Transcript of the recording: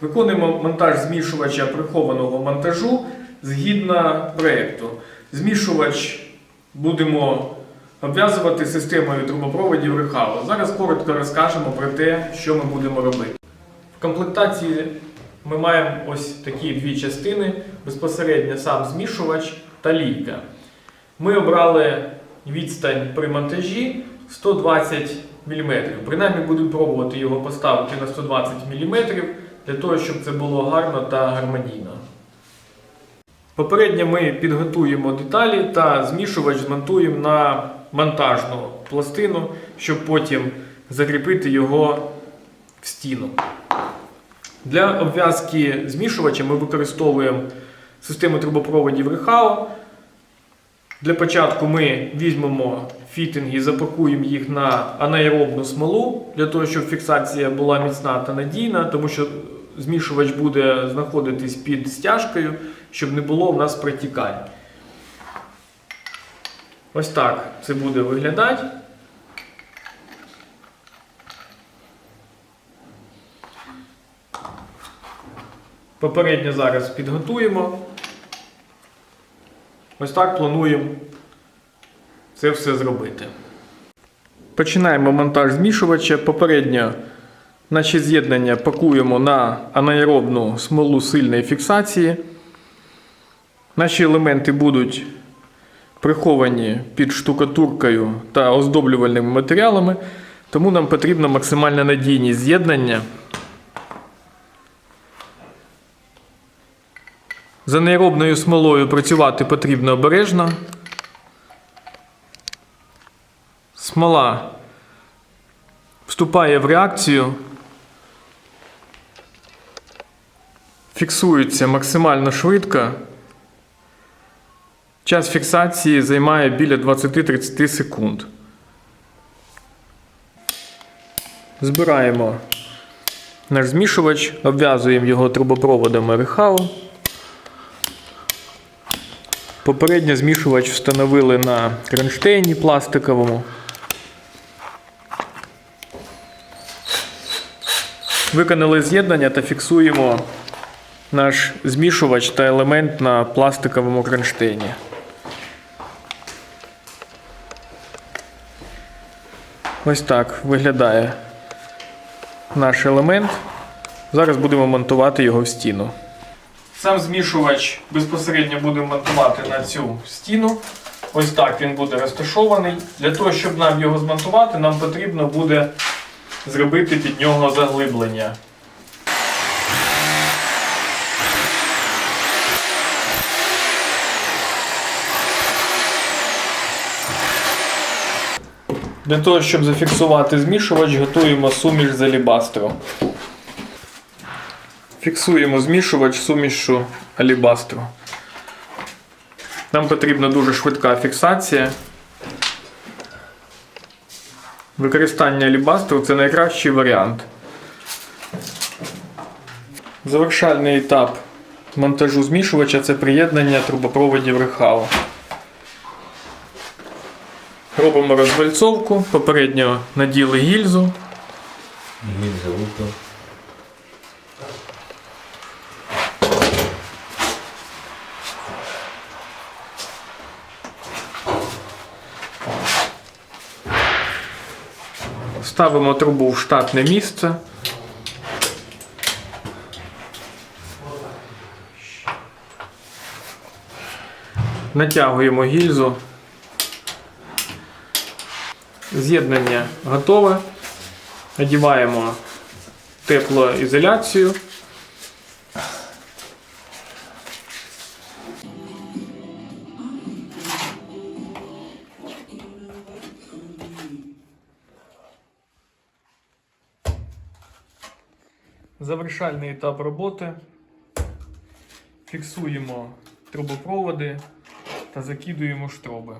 Виконуємо монтаж змішувача прихованого монтажу згідно проєкту. Змішувач будемо обв'язувати системою трубопроводів Рехало. Зараз коротко розкажемо про те, що ми будемо робити. В комплектації ми маємо ось такі дві частини: безпосередньо сам змішувач та лійка. Ми обрали відстань при монтажі 120 мм. Принаймні будемо пробувати його поставити на 120 мм для того, щоб це було гарно та гармонійно. Попередньо ми підготуємо деталі та змішувач змонтуємо на монтажну пластину, щоб потім закріпити його в стіну. Для обв'язки змішувача ми використовуємо систему трубопроводів Рехао. Для початку ми візьмемо фітинги, запакуємо їх на анаеробну смолу, для того, щоб фіксація була міцна та надійна, тому що змішувач буде знаходитись під стяжкою, щоб не було в нас протікань. Ось так це буде виглядати. Попередньо зараз підготуємо. Ось так плануємо це все зробити. Починаємо монтаж змішувача. Попередньо наші з'єднання пакуємо на анаеробну смолу сильної фіксації. Наші елементи будуть приховані під штукатуркою та оздоблювальними матеріалами, тому нам потрібна максимальна надійність з'єднання. З анаеробною смолою працювати потрібно обережно. Смола вступає в реакцію, фіксується максимально швидко. Час фіксації займає біля 20-30 секунд. Збираємо наш змішувач, обв'язуємо його трубопроводами Рехау. Попередньо змішувач встановили на кронштейні пластиковому. Виконали з'єднання та фіксуємо наш змішувач та елемент на пластиковому кронштейні. Ось так виглядає наш елемент. Зараз будемо монтувати його в стіну. Сам змішувач безпосередньо будемо монтувати на цю стіну. Ось так він буде розташований. Для того, щоб нам його змонтувати, нам потрібно буде зробити під нього заглиблення. Для того, щоб зафіксувати змішувач, готуємо суміш з алібастру. Фіксуємо змішувач сумішу алібастру. Нам потрібна дуже швидка фіксація. Використання алібастру це найкращий варіант. Завершальний етап монтажу змішувача це приєднання трубопроводів Рехау. Робимо розвальцовку, попередньо наділи гільзу. Гільза випав. Ставимо трубу в штатне місце. Натягуємо гільзу. З'єднання готове. Одіваємо теплоізоляцію. Завершальний етап роботи. Фіксуємо трубопроводи та закидуємо штроби.